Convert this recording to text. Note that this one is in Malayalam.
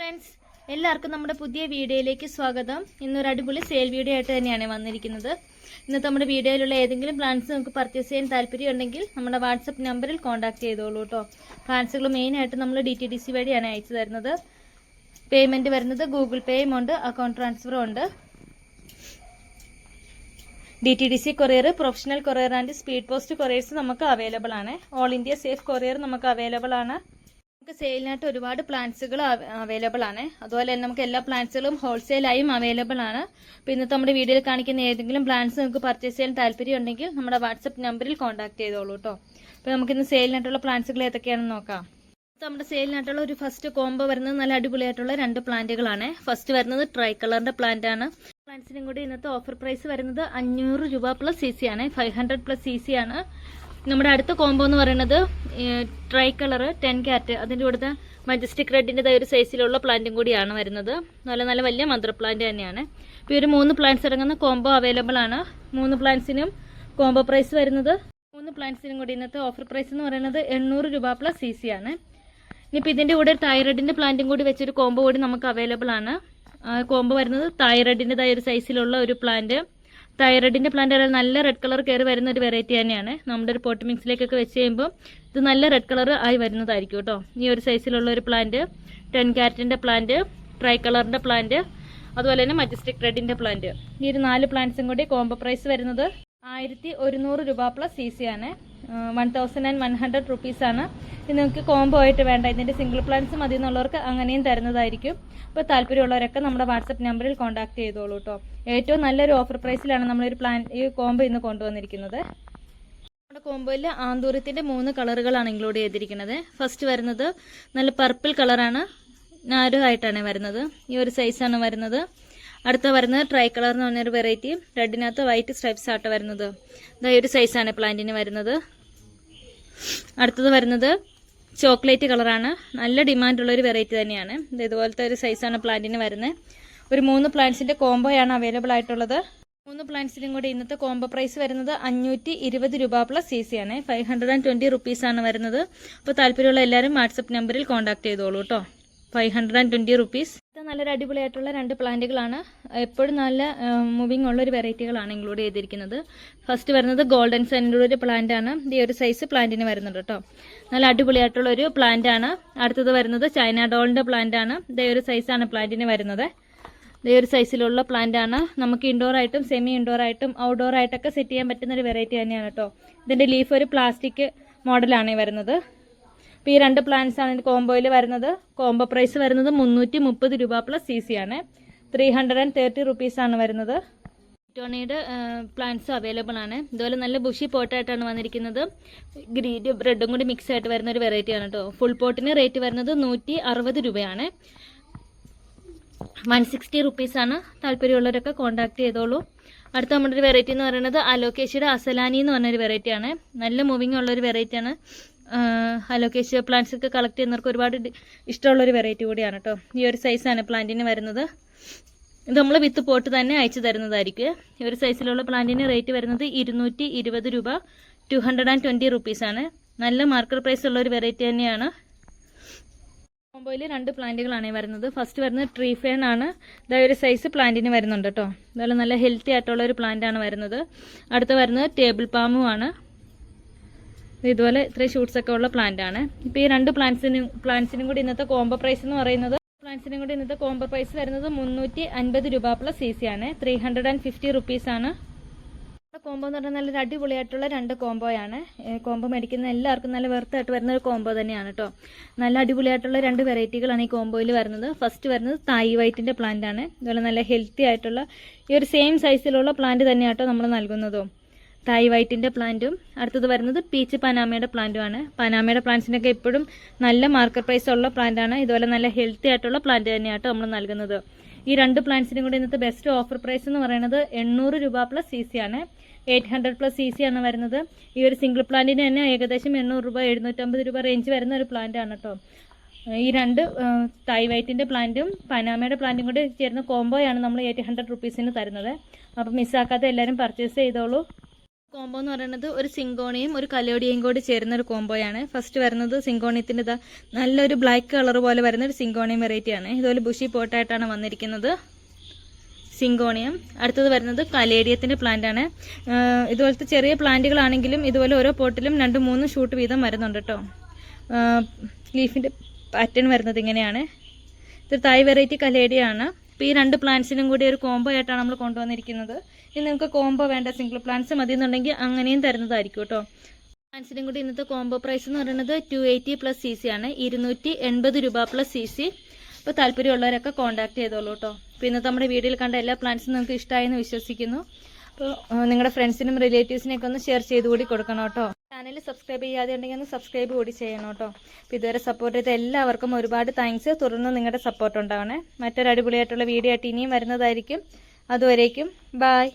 ഫ്രണ്ട്സ് എല്ലാവർക്കും നമ്മുടെ പുതിയ വീഡിയോയിലേക്ക് സ്വാഗതം. ഇന്നൊരു അടിപൊളി സെയിൽ വീഡിയോ ആയിട്ട് തന്നെയാണ് വന്നിരിക്കുന്നത്. ഇന്നത്തെ നമ്മുടെ വീഡിയോയിലുള്ള ഏതെങ്കിലും പ്ലാന്റ്സ് നമുക്ക് പർച്ചേസ് ചെയ്യാൻ താല്പര്യമുണ്ടെങ്കിൽ നമ്മുടെ വാട്സപ്പ് നമ്പറിൽ കോൺടാക്ട് ചെയ്തോളൂ കേട്ടോ പ്ലാൻസുകൾ മെയിനായിട്ട് നമ്മൾ ഡി ടി ഡി സി വഴിയാണ് അയച്ചു തരുന്നത്. പേയ്മെന്റ് വരുന്നത് ഗൂഗിൾ പേയും ഉണ്ട് അക്കൗണ്ട് ട്രാൻസ്ഫറും ഉണ്ട്. D T D C courier professional courier and speed post couriers നമുക്ക് അവൈലബിൾ ആണ്. ഓൾ ഇന്ത്യ സേഫ് കൊറിയർ നമുക്ക് അവൈലബിൾ ആണ്. നമുക്ക് സെയിലിനായിട്ട് ഒരുപാട് പ്ലാന്റ്സുകൾ അവൈലബിൾ ആണ്. അതുപോലെ തന്നെ നമുക്ക് എല്ലാ പ്ലാന്റ്സുകളും ഹോൾസെയിലായും അവൈലബിൾ ആണ്. അപ്പോൾ ഇന്നത്തെ നമ്മുടെ വീഡിയോയിൽ കാണിക്കുന്ന ഏതെങ്കിലും പ്ലാന്റ്സ് നിങ്ങൾക്ക് പർച്ചേസ് ചെയ്യാൻ താല്പര്യം ഉണ്ടെങ്കിൽ നമ്മുടെ വാട്സപ്പ് നമ്പറിൽ കോൺടാക്ട് ചെയ്തോളൂ കേട്ടോ അപ്പോൾ നമുക്ക് ഇന്ന് സെയിലിനായിട്ടുള്ള പ്ലാന്റ്സുകൾ ഏതൊക്കെയാണെന്ന് നോക്കാം. നമ്മുടെ സെയിലിനായിട്ടുള്ള ഒരു ഫസ്റ്റ് കോംബോ വരുന്നത് നല്ല അടിപൊളിയായിട്ടുള്ള രണ്ട് പ്ലാന്റുകളാണ് ഫസ്റ്റ് വരുന്നത് ട്രൈ കളറിന്റെ പ്ലാന്റ് ആണ്. പ്ലാന്റ്സിനും കൂടി ഇന്നത്തെ ഓഫർ പ്രൈസ് വരുന്നത് അഞ്ഞൂറ് രൂപ പ്ലസ് സി സി ആണ്. Five hundred plus C C ആണ്. നമ്മുടെ അടുത്ത കോംബോ എന്ന് പറയുന്നത് ട്രൈ കളർ ടെൻ ക്യാറ്റ് അതിന്റെ കൂടെ മജസ്റ്റിക് റെഡിന്റെ ഒരു സൈസിലുള്ള പ്ലാന്റും കൂടിയാണ് വരുന്നത്. നല്ല നല്ല വലിയ മദർ പ്ലാന്റ് തന്നെയാണ്. ഇപ്പോൾ ഒരു മൂന്ന് പ്ലാന്റ്സ് അടങ്ങുന്ന കോംബോ അവൈലബിൾ ആണ്. മൂന്ന് പ്ലാന്റ്സിനും കോംബോ പ്രൈസ് വരുന്നത് മൂന്ന് പ്ലാന്റ്സിനും കൂടി ഇന്നത്തെ ഓഫർ പ്രൈസ് എന്ന് പറയുന്നത് എണ്ണൂറ് രൂപ പ്ലസ് സി സി ആണ്. ഇനിയിപ്പോൾ ഇതിന്റെ കൂടെ തൈറോയിഡിന്റെ പ്ലാന്റും കൂടി വെച്ചൊരു കോംബോ കൂടി നമുക്ക് അവൈലബിൾ ആണ്. കോംബോ വരുന്നത് തൈറോയിഡിന്റെതായ ഒരു സൈസിലുള്ള ഒരു പ്ലാന്റ് തൈറോയിഡിന്റെ പ്ലാന്റ് നല്ല റെഡ് കളർ കയറി വരുന്ന ഒരു വെറൈറ്റി തന്നെയാണ്. നമ്മുടെ ഒരു പോട്ട് മിക്സിലേക്കൊക്കെ വെച്ച് കഴിയുമ്പോൾ ഇത് നല്ല റെഡ് കളർ ആയി വരുന്നതായിരിക്കും കേട്ടോ. ഈ ഒരു സൈസിലുള്ള ഒരു പ്ലാന്റ് ടെൻ ക്യാരറ്റിന്റെ പ്ലാന്റ് ട്രൈ കളറിന്റെ പ്ലാന്റ് അതുപോലെ തന്നെ മജസ്റ്റിക് റെഡിന്റെ പ്ലാന്റ് ഈ ഒരു നാല് പ്ലാന്റ്സും കൂടി കോംബോ പ്രൈസ് വരുന്നത് ആയിരത്തി ഒരുന്നൂറ് രൂപ പ്ലസ് സി സി ആണ്. One thousand and one hundred റുപ്പീസാണ്. ഇത് നിങ്ങൾക്ക് കോംബോ ആയിട്ട് വേണ്ട. ഇതിന്റെ സിംഗിൾ പ്ലാൻസ് മതി എന്നുള്ളവർക്ക് അങ്ങനെയും തരുന്നതായിരിക്കും. അപ്പോൾ താല്പര്യമുള്ളവരൊക്കെ നമ്മുടെ വാട്സപ്പ് നമ്പറിൽ കോൺടാക്ട് ചെയ്തോളൂ കേട്ടോ ഏറ്റവും നല്ലൊരു ഓഫർ പ്രൈസിലാണ് നമ്മളൊരു പ്ലാൻ ഈ കോംബോ ഇന്ന് കൊണ്ടുവന്നിരിക്കുന്നത്. നമ്മുടെ കോംബോയിൽ ആന്തൂരത്തിന്റെ മൂന്ന് കളറുകളാണ് ഇൻക്ലൂഡ് ചെയ്തിരിക്കുന്നത്. ഫസ്റ്റ് വരുന്നത് നല്ല പർപ്പിൾ കളറാണ് നാരോ ആയിട്ടാണ് വരുന്നത്. ഈ ഒരു സൈസാണ് വരുന്നത്. അടുത്ത വരുന്നത് ട്രൈ കളർ എന്ന് പറഞ്ഞൊരു വെറൈറ്റി റെഡിനകത്ത് വൈറ്റ് സ്ട്രൈപ്സ് ആട്ടോ വരുന്നത്. ഇതാ ഒരു സൈസാണ് പ്ലാന്റിന് വരുന്നത്. അടുത്തത് വരുന്നത് ചോക്ലേറ്റ് കളറാണ് നല്ല ഡിമാൻഡുള്ള ഒരു വെറൈറ്റി തന്നെയാണ്. ഇത് ഇതുപോലത്തെ ഒരു സൈസാണ് പ്ലാന്റിന് വരുന്നത്. ഒരു മൂന്ന് പ്ലാന്റ്സിന്റെ കോംബോയാണ് അവൈലബിൾ ആയിട്ടുള്ളത്. മൂന്ന് പ്ലാന്റ്സിനും കൂടി ഇന്നത്തെ കോംബോ പ്രൈസ് വരുന്നത് അഞ്ഞൂറ്റി ഇരുപത് രൂപ പ്ലസ് സി സി ആണ് ഫൈവ് ഹൺഡ്രഡ് ആൻഡ് ട്വന്റി റുപ്പീസാണ് വരുന്നത്. അപ്പോൾ താല്പര്യമുള്ള എല്ലാവരും വാട്സപ്പ് നമ്പറിൽ കോൺടാക്ട് ചെയ്തോളൂ കേട്ടോ five hundred and twenty rupees ഇത് നല്ലൊരു അടിപൊളിയായിട്ടുള്ള രണ്ട് പ്ലാന്റുകളാണ്. എപ്പോഴും നല്ല മൂവിങ് ഉള്ള ഒരു വെറൈറ്റികളാണ് ഇൻക്ലൂഡ് ചെയ്തിരിക്കുന്നത്. ഫസ്റ്റ് വരുന്നത് ഗോൾഡൻ സൈനിന്റെ ഒരു പ്ലാന്റ് ആണ്. ഈ ഒരു സൈസ് പ്ലാന്റിന് വരുന്നുണ്ട് കേട്ടോ നല്ല അടിപൊളിയായിട്ടുള്ള ഒരു പ്ലാന്റ് ആണ്. അടുത്തത് വരുന്നത് ചൈന ഡോളിന്റെ പ്ലാന്റ് ആണ്. ഇതേ ഒരു സൈസാണ് പ്ലാന്റിന് വരുന്നത്. ഇതേ ഒരു സൈസിലുള്ള പ്ലാന്റ് ആണ്. നമുക്ക് ഇൻഡോർ ആയിട്ടും സെമി ഇൻഡോർ ആയിട്ടും ഔട്ട്ഡോർ ആയിട്ടൊക്കെ സെറ്റ് ചെയ്യാൻ പറ്റുന്ന ഒരു വെറൈറ്റി തന്നെയാണ് കേട്ടോ ഇതിന്റെ ലീഫ് ഒരു പ്ലാസ്റ്റിക് മോഡലാണ് വരുന്നത്. അപ്പോൾ ഈ രണ്ട് പ്ലാന്റ്സ് ആണ് കോംബോയിൽ വരുന്നത്. കോംബോ പ്രൈസ് വരുന്നത് മുന്നൂറ്റി മുപ്പത് രൂപ പ്ലസ് സി സി ആണ്. ത്രീ ഹൺഡ്രഡ് ആൻഡ് തേർട്ടി റുപ്പീസാണ് വരുന്നത്. ടോണിയുടെ പ്ലാന്റ്സ് അവൈലബിൾ ആണ്. ഇതുപോലെ നല്ല ബുഷി പോട്ടായിട്ടാണ് വന്നിരിക്കുന്നത്. ഗ്രീനും റെഡും കൂടി മിക്സ് ആയിട്ട് വരുന്ന ഒരു വെറൈറ്റി ആണ് കേട്ടോ ഫുൾ പോട്ടിന് റേറ്റ് വരുന്നത് നൂറ്റി അറുപത് രൂപയാണ് വൺ സിക്സ്റ്റി റുപ്പീസാണ് താല്പര്യമുള്ളവരൊക്കെ കോൺടാക്ട് ചെയ്തോളൂ. അടുത്ത നമ്മുടെ ഒരു വെറൈറ്റി എന്ന് പറയുന്നത് അലോക്കേഷ്യയുടെ അസലാനി എന്ന് പറഞ്ഞൊരു വെറൈറ്റി ആണ്. നല്ല മൂവിങ് ഉള്ളൊരു വെറൈറ്റി ആണ്. അലോക്കേഷ്യ പ്ലാന്റ്സ് ഒക്കെ കളക്ട് ചെയ്യുന്നവർക്ക് ഒരുപാട് ഇഷ്ടമുള്ളൊരു വെറൈറ്റി കൂടിയാണ് കേട്ടോ ഈ ഒരു സൈസാണ് പ്ലാന്റിന് വരുന്നത്. ഇത് നമ്മൾ വിത്ത് പോട്ട് തന്നെ അയച്ചു തരുന്നതായിരിക്കും. ഈ ഒരു സൈസിലുള്ള പ്ലാന്റിന് റേറ്റ് വരുന്നത് ഇരുന്നൂറ്റി ഇരുപത് രൂപ ടു ഹൺഡ്രഡ് ആൻഡ് ട്വന്റി റുപ്പീസാണ് നല്ല മാർക്കറ്റ് പ്രൈസ് ഉള്ള ഒരു വെറൈറ്റി തന്നെയാണ്. കോമ്പോയിൽ രണ്ട് പ്ലാന്റുകളാണ് വരുന്നത്. ഫസ്റ്റ് വരുന്നത് ട്രീ ഫേൺ ആണ്. ഇതായ ഒരു സൈസ് പ്ലാന്റിന് വരുന്നുണ്ട് കേട്ടോ അതുപോലെ നല്ല ഹെൽത്തി ആയിട്ടുള്ള ഒരു പ്ലാന്റ് ആണ് വരുന്നത്. അടുത്ത വരുന്നത് ടേബിൾ പാമും ആണ്. ഇതുപോലെ ഇത്രയും ഷൂട്ട്സ് ഒക്കെ ഉള്ള പ്ലാന്റ് ആണ്. ഇപ്പോൾ ഈ രണ്ട് പ്ലാന്റ്സിനും പ്ലാന്റ്സിനും കൂടി ഇന്നത്തെ കോംബോ പ്രൈസ് എന്ന് പറയുന്നത് പ്ലാന്റ്സിനും കൂടി ഇന്നത്തെ കോംബോ പ്രൈസ് വരുന്നത് മുന്നൂറ്റി അൻപത് രൂപ പ്ലസ് സി സി ആണ്. Three hundred and fifty rupees ആണ് കോംബോ എന്ന് പറഞ്ഞാൽ നല്ലൊരു അടിപൊളിയായിട്ടുള്ള രണ്ട് കോംബോയാണ് കോംബോ മേടിക്കുന്ന എല്ലാവർക്കും നല്ല വെറുത്തായിട്ട് വരുന്ന ഒരു കോംബോ തന്നെയാണ് കേട്ടോ നല്ല അടിപൊളിയായിട്ടുള്ള രണ്ട് വെറൈറ്റികളാണ് ഈ കോംബോയിൽ വരുന്നത്. ഫസ്റ്റ് വരുന്നത് തായി വൈറ്റിന്റെ പ്ലാന്റ് ആണ്. ഇതുപോലെ നല്ല ഹെൽത്തി ആയിട്ടുള്ള ഈ ഒരു സെയിം സൈസിലുള്ള പ്ലാന്റ് തന്നെയാട്ടോ നമ്മൾ നൽകുന്നതും. തായ് വൈറ്റിന്റെ പ്ലാന്റും അടുത്തത് വരുന്നത് പീച്ച് പനാമയുടെ പ്ലാന്റും ആണ്. പനാമയുടെ പ്ലാന്റ്സിനൊക്കെ എപ്പോഴും നല്ല മാർക്കറ്റ് പ്രൈസ് ഉള്ള പ്ലാന്റ് ആണ്. ഇതുപോലെ നല്ല ഹെൽത്തി ആയിട്ടുള്ള പ്ലാന്റ് തന്നെയാട്ടോ നമ്മൾ നൽകുന്നത്. ഈ രണ്ട് പ്ലാന്റ്സിനും കൂടി ഇന്നത്തെ ബെസ്റ്റ് ഓഫർ പ്രൈസ് എന്ന് പറയുന്നത് എണ്ണൂറ് രൂപ പ്ലസ് സി സി ആണ്. Eight hundred plus C C ആണ് വരുന്നത്. ഈ ഒരു സിംഗിൾ പ്ലാന്റിന് തന്നെ ഏകദേശം എണ്ണൂറ് രൂപ എഴുന്നൂറ്റമ്പത് രൂപ റേഞ്ച് വരുന്ന ഒരു പ്ലാന്റ് ആണ് കേട്ടോ ഈ രണ്ട് തായ് വൈറ്റിന്റെ പ്ലാന്റും പനാമയുടെ പ്ലാന്റും കൂടി ചേരുന്ന കോംബോയാണ് നമ്മൾ എയ്റ്റ് ഹൺഡ്രഡ് റുപ്പീസിന് തരുന്നത്. അപ്പോൾ മിസ്സാക്കാതെ എല്ലാവരും പർച്ചേസ് ചെയ്തോളൂ. കോംബോ എന്ന് പറയുന്നത് ഒരു സിങ്കോണിയും ഒരു കലോടിയും കൂടി ചേരുന്ന ഒരു കോംബോയാണ് ഫസ്റ്റ് വരുന്നത് സിങ്കോണിയത്തിന്റെ നല്ലൊരു ബ്ലാക്ക് കളർ പോലെ വരുന്ന ഒരു സിങ്കോണിയം വെറൈറ്റി ആണ്. ഇതുപോലെ ബുഷി പോട്ടായിട്ടാണ് വന്നിരിക്കുന്നത്. സിങ്കോണിയം. അടുത്തത് വരുന്നത് കലേഡിയത്തിന്റെ ആണ്. ഇതുപോലത്തെ ചെറിയ പ്ലാന്റുകളാണെങ്കിലും ഇതുപോലെ ഓരോ പോട്ടിലും രണ്ട് മൂന്ന് ഷൂട്ട് വീതം വരുന്നുണ്ട് കേട്ടോ ലീഫിന്റെ പാറ്റേൺ വരുന്നത് ഇങ്ങനെയാണ്. ഇത് തായ് വെറൈറ്റി കലേഡിയാണ് അപ്പോൾ ഈ രണ്ട് പ്ലാന്റ്സിനും കൂടി ഒരു കോംബോ ആയിട്ടാണ് നമ്മൾ കൊണ്ടുവന്നിരിക്കുന്നത്. ഇനി നിങ്ങൾക്ക് കോംബോ വേണ്ട. സിംഗിൾ പ്ലാന്റ്സ് മതി എന്നുണ്ടെങ്കിൽ അങ്ങനെയും തരുന്നതായിരിക്കും കേട്ടോ. പ്ലാന്റ്സിനും കൂടി ഇന്നത്തെ കോംബോ പ്രൈസ് എന്ന് പറയുന്നത് two eighty plus C C ആണ്. ഇരുന്നൂറ്റി എൺപത് രൂപ പ്ലസ് സി സി അപ്പോൾ താല്പര്യമുള്ളവരൊക്കെ കോൺടാക്ട് ചെയ്തോളൂ കേട്ടോ. അപ്പോൾ ഇന്നത്തെ നമ്മുടെ വീഡിയോയിൽ കണ്ട എല്ലാ പ്ലാന്റ്സും നിങ്ങൾക്ക് ഇഷ്ടമായെന്ന് വിശ്വസിക്കുന്നു. അപ്പോൾ നിങ്ങളുടെ ഫ്രണ്ട്സിനും റിലേറ്റീവ്സിനെയൊക്കെ ഒന്ന് ഷെയർ ചെയ്ത് കൂടി കൊടുക്കണം കേട്ടോ. ചാനൽ സബ്സ്ക്രൈബ് ചെയ്യാതെ ഉണ്ടെങ്കിൽ ഒന്ന് സബ്സ്ക്രൈബ് കൂടി ചെയ്യണം കേട്ടോ. അപ്പോൾ ഇതുവരെ സപ്പോർട്ട് ചെയ്ത എല്ലാവർക്കും ഒരുപാട് താങ്ക്സ് തുടർന്ന് നിങ്ങളുടെ സപ്പോർട്ട് ഉണ്ടാവണേ. മറ്റൊരു അടിപൊളിയായിട്ടുള്ള വീഡിയോ ആയിട്ട് ഇനിയും വരുന്നതായിരിക്കും. അതുവരേക്കും ബായ്